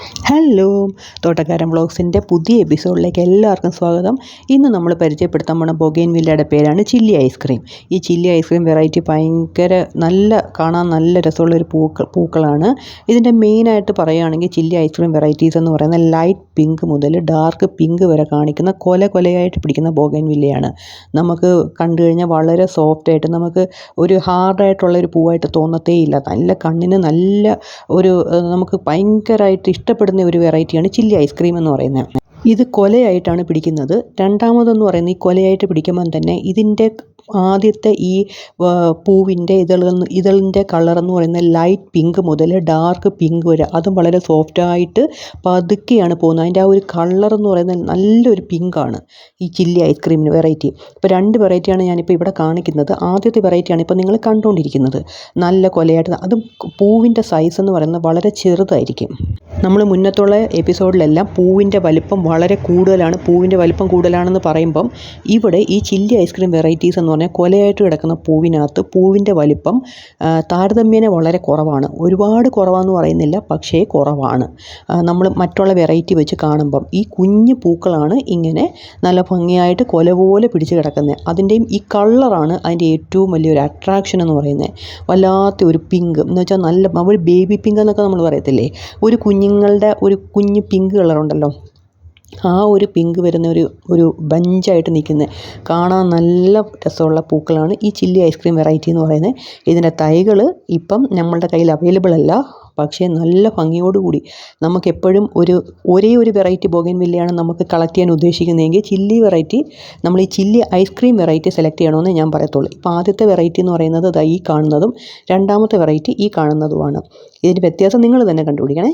Hello തോട്ടക്കാരൻ വ്ളോഗ്സിന്റെ പുതിയ എപ്പിസോഡിലേക്ക് എല്ലാവർക്കും സ്വാഗതം. ഇന്ന് നമ്മൾ പരിചയപ്പെടുത്താൻ പോണ ബൊഗൈൻ വില്ലയുടെ പേരാണ് ചില്ലി ഐസ്ക്രീം. ഈ ചില്ലി ഐസ്ക്രീം വെറൈറ്റി ഭയങ്കര നല്ല കാണാൻ നല്ല രസമുള്ളൊരു പൂക്കൾ പൂക്കളാണ്. ഇതിന്റെ മെയിനായിട്ട് പറയുകയാണെങ്കിൽ ചില്ലി ഐസ്ക്രീം വെറൈറ്റീസ് എന്ന് പറയുന്നത് ലൈറ്റ് പിങ്ക് മുതൽ ഡാർക്ക് പിങ്ക് വരെ കാണിക്കുന്ന കൊല കൊലയായിട്ട് പിടിക്കുന്ന ബൊഗൈൻ വില്ലയാണ്. നമുക്ക് കണ്ടു കഴിഞ്ഞാൽ വളരെ സോഫ്റ്റായിട്ട് നമുക്ക് ഒരു ഹാർഡായിട്ടുള്ള ഒരു പൂവായിട്ട് തോന്നത്തേ ഇല്ല നല്ല കണ്ണിന് നല്ല ഒരു നമുക്ക് ഭയങ്കരമായിട്ട് ഇഷ്ടപ്പെടുന്ന ഒരു വെറൈറ്റിയാണ് ചില്ലി ഐസ്ക്രീം എന്ന് പറയുന്നത്. ഇത് കൊലയായിട്ടാണ് പിടിക്കുന്നത്. രണ്ടാമതെന്ന് പറയുന്നത് ഈ കൊലയായിട്ട് പിടിക്കുമ്പം തന്നെ ഇതിന്റെ ആദ്യത്തെ ഈ പൂവിന്റെ ഇതൾ ഇതളിന്റെ കളർ എന്ന് പറയുന്നത് ലൈറ്റ് പിങ്ക് മുതൽ ഡാർക്ക് പിങ്ക് വരെ. അതും വളരെ സോഫ്റ്റായിട്ട് പതുക്കെയാണ് പോകുന്നത്. അതിന്റെ ആ ഒരു കളർ എന്ന് പറയുന്നത് നല്ലൊരു പിങ്കാണ് ഈ ചില്ലി ഐസ്ക്രീമിന് വെറൈറ്റി. ഇപ്പോൾ രണ്ട് വെറൈറ്റിയാണ് ഞാനിപ്പോൾ ഇവിടെ കാണിക്കുന്നത്. ആദ്യത്തെ വെറൈറ്റിയാണ് ഇപ്പോൾ നിങ്ങൾ കണ്ടുകൊണ്ടിരിക്കുന്നത്. നല്ല കൊലയായിട്ട്. അതും പൂവിന്റെ സൈസ് എന്ന് പറയുന്നത് വളരെ ചെറുതായിരിക്കും. നമ്മൾ മുന്നത്തുള്ള എപ്പിസോഡിലെല്ലാം പൂവിന്റെ വലിപ്പം വളരെ കൂടുതലാണ് പൂവിന്റെ വലിപ്പം കൂടുതലാണെന്ന് പറയുമ്പം ഇവിടെ ഈ ചില്ലി ഐസ്ക്രീം വെറൈറ്റീസ് എന്ന് പറഞ്ഞാൽ കൊലയായിട്ട് കിടക്കുന്ന പൂവിനകത്ത് പൂവിന്റെ വലിപ്പം താരതമ്യേന വളരെ കുറവാണ്. ഒരുപാട് കുറവാണെന്ന് പറയുന്നില്ല പക്ഷേ കുറവാണ്. നമ്മൾ മറ്റുള്ള വെറൈറ്റി വെച്ച് കാണുമ്പം ഈ കുഞ്ഞു പൂക്കളാണ് ഇങ്ങനെ നല്ല ഭംഗിയായിട്ട് കൊല പോലെ പിടിച്ച് കിടക്കുന്നത് അതിന്റെയും ഈ കളറാണ് അതിന്റെ ഏറ്റവും വലിയൊരു അട്രാക്ഷൻ എന്ന് പറയുന്നത് വല്ലാത്ത ഒരു പിങ്ക്. എന്ന് വെച്ചാൽ നല്ല ഒരു ബേബി പിങ്ക് എന്നൊക്കെ നമ്മൾ പറയത്തില്ലേ? ഒരു കുഞ്ഞുങ്ങളുടെ ഒരു കുഞ്ഞ് പിങ്ക് കളറുണ്ടല്ലോ. ആ ഒരു പിങ്ക് വരുന്ന ഒരു ഒരു ബഞ്ചായിട്ട് നിൽക്കുന്ന കാണാൻ നല്ല രസമുള്ള പൂക്കളാണ് ഈ ചില്ലി ഐസ്ക്രീം വെറൈറ്റി എന്ന് പറയുന്നത്. ഇതിന്റെ തൈകൾ ഇപ്പം നമ്മളുടെ കയ്യിൽ അവൈലബിൾ അല്ല പക്ഷേ നല്ല ഭംഗിയോടുകൂടി നമുക്കെപ്പോഴും ഒരു ഒരേ ഒരു വെറൈറ്റി ബോഗൻ വില്ലയാണ് നമുക്ക് കളക്ട് ചെയ്യാൻ ഉദ്ദേശിക്കുന്നതെങ്കിൽ ചില്ലി വെറൈറ്റി നമ്മൾ ഈ ചില്ലി ഐസ്ക്രീം വെറൈറ്റി സെലക്ട് ചെയ്യണമെന്ന് ഞാൻ പറയത്തുള്ളൂ. ഇപ്പോൾ ആദ്യത്തെ വെറൈറ്റി എന്ന് പറയുന്നത് ഈ കാണുന്നതും രണ്ടാമത്തെ വെറൈറ്റി ഈ കാണുന്നതുമാണ്. ഇതിന്റെ വ്യത്യാസം നിങ്ങൾ തന്നെ കണ്ടുപിടിക്കണേ.